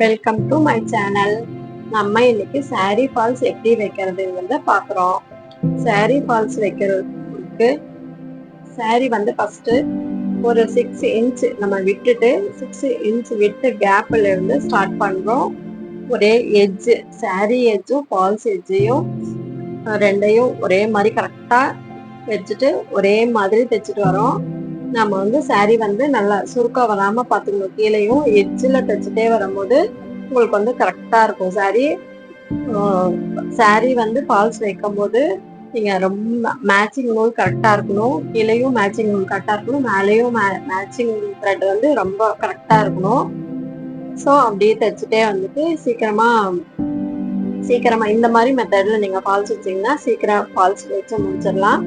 Welcome to my channel நம்ம இன்னைக்கு sorry falls எப்படி வைக்கிறதுங்கிறத பார்க்குறோம். சாரி ஃபால்ஸ் வைக்கிறதுக்கு சாரி வந்து ஃபஸ்ட்டு ஒரு சிக்ஸ் இன்ச் நம்ம விட்டுட்டு சிக்ஸ் இன்ச் விட்டு கேப்பில் இருந்து ஸ்டார்ட் பண்ணுறோம் ஒரே எஜ்ஜு சாரி எஜ்ஜும் ஃபால்ஸ் எஜ்ஜையும் ரெண்டையும் ஒரே மாதிரி கரெக்டாக வச்சுட்டு ஒரே மாதிரி தைச்சிட்டு வரோம். நம்ம வந்து சாரி வந்து நல்லா சுருக்கம் வராம பார்த்துக்கணும் கீழேயும் எட்ஜில் தைச்சிட்டே வரும்போது உங்களுக்கு வந்து கரெக்டா இருக்கும். சாரி சாரி வந்து ஃபால்ஸ் வைக்கும் போது நீங்க ரொம்ப மேட்சிங் நூல் கரெக்டா இருக்கணும். கீழேயும் மேட்சிங் நூல் கரெக்டா இருக்கணும். மேலேயும் மேட்சிங் த்ரெட் வந்து ரொம்ப கரெக்டா இருக்கணும். ஸோ அப்படியே தைச்சிட்டே வந்துட்டு சீக்கிரமா சீக்கிரமா இந்த மாதிரி மெத்தட்ல நீங்க ஃபால்ஸ் வச்சீங்கன்னா சீக்கிரம் ஃபால்ஸ் வச்சு முடிச்சிடலாம்.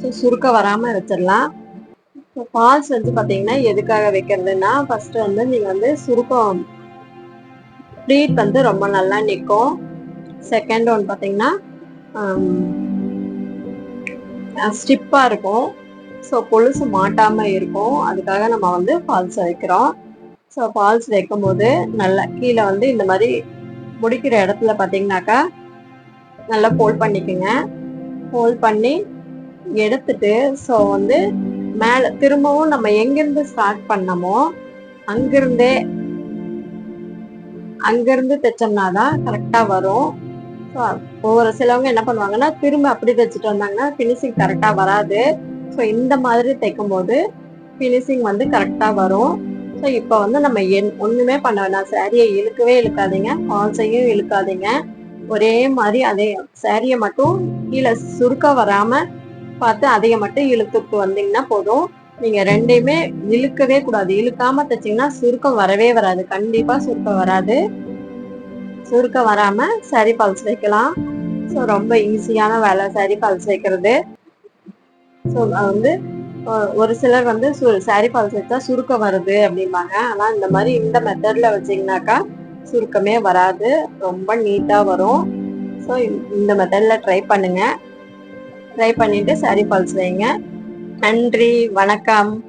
ஸோ சுருக்க வராம வச்சிடலாம். ஃபால்ஸ் வந்து பார்த்தீங்கன்னா எதுக்காக வைக்கிறதுன்னா ஃபர்ஸ்ட் வந்து நீங்கள் வந்து சுருக்கம் ப்ளீட் வந்து ரொம்ப நல்லா நிற்கும் செகண்ட் ஒன் பார்த்தீங்கன்னா ஸ்டிப்பாக இருக்கும். ஸோ கொலுசு மாட்டாமல் இருக்கும். அதுக்காக நம்ம வந்து ஃபால்ஸ் வைக்கிறோம். ஸோ ஃபால்ஸ் வைக்கும் போது நல்லா கீழே வந்து இந்த மாதிரி முடிக்கிற இடத்துல பார்த்தீங்கன்னாக்கா நல்லா ஃபோல்ட் பண்ணிக்கோங்க. ஃபோல்ட் பண்ணி எடுத்துட்டு ஸோ வந்து மேலே திரும்பவும் நம்ம எங்கேருந்து ஸ்டார்ட் பண்ணமோ அங்கிருந்தே அங்கிருந்து தைச்சோம்னா தான் கரெக்டாக வரும். ஸோ ஒவ்வொரு சிலவங்க என்ன பண்ணுவாங்கன்னா திரும்ப அப்படி தைச்சிட்டு வந்தாங்கன்னா ஃபினிஷிங் கரெக்டாக வராது. ஸோ இந்த மாதிரி தைக்கும் போது ஃபினிஷிங் வந்து கரெக்டாக வரும். ஸோ இப்போ வந்து நம்ம என் ஒன்றுமே பண்ண வேணாம். சாரியை இழுக்கவே இழுக்காதீங்க. ஃபால்ஸையும் இழுக்காதீங்க. ஒரே மாதிரி அதே சாரியை மட்டும் கீழே சுருக்க வராமல் பார்த்து அதைய மட்டும் இழுத்துட்டு வந்தீங்கன்னா போதும். நீங்க ரெண்டையுமே இழுக்கவே கூடாது. இழுக்காம தைச்சீங்கன்னா சுருக்கம் வரவே வராது. கண்டிப்பா சுருக்கம் வராது. சுருக்கம் வராம சரி பல்ஸ் வைக்கலாம். ஸோ ரொம்ப ஈஸியான வேலை சரி பல்ஸ் வைக்கிறது. ஸோ வந்து ஒரு சிலர் வந்து சாரி பால் வச்சா சுருக்கம் வருது அப்படிம்பாங்க. ஆனால் இந்த மாதிரி இந்த மெத்தட்ல வச்சிங்கனாக்கா சுருக்கமே வராது. ரொம்ப நீட்டாக வரும். ஸோ இந்த மெத்தடில் ட்ரை பண்ணுங்க. ட்ரை பண்ணிட்டு சாரி ஃபால்ஸ் வைங்க. நன்றி வணக்கம்.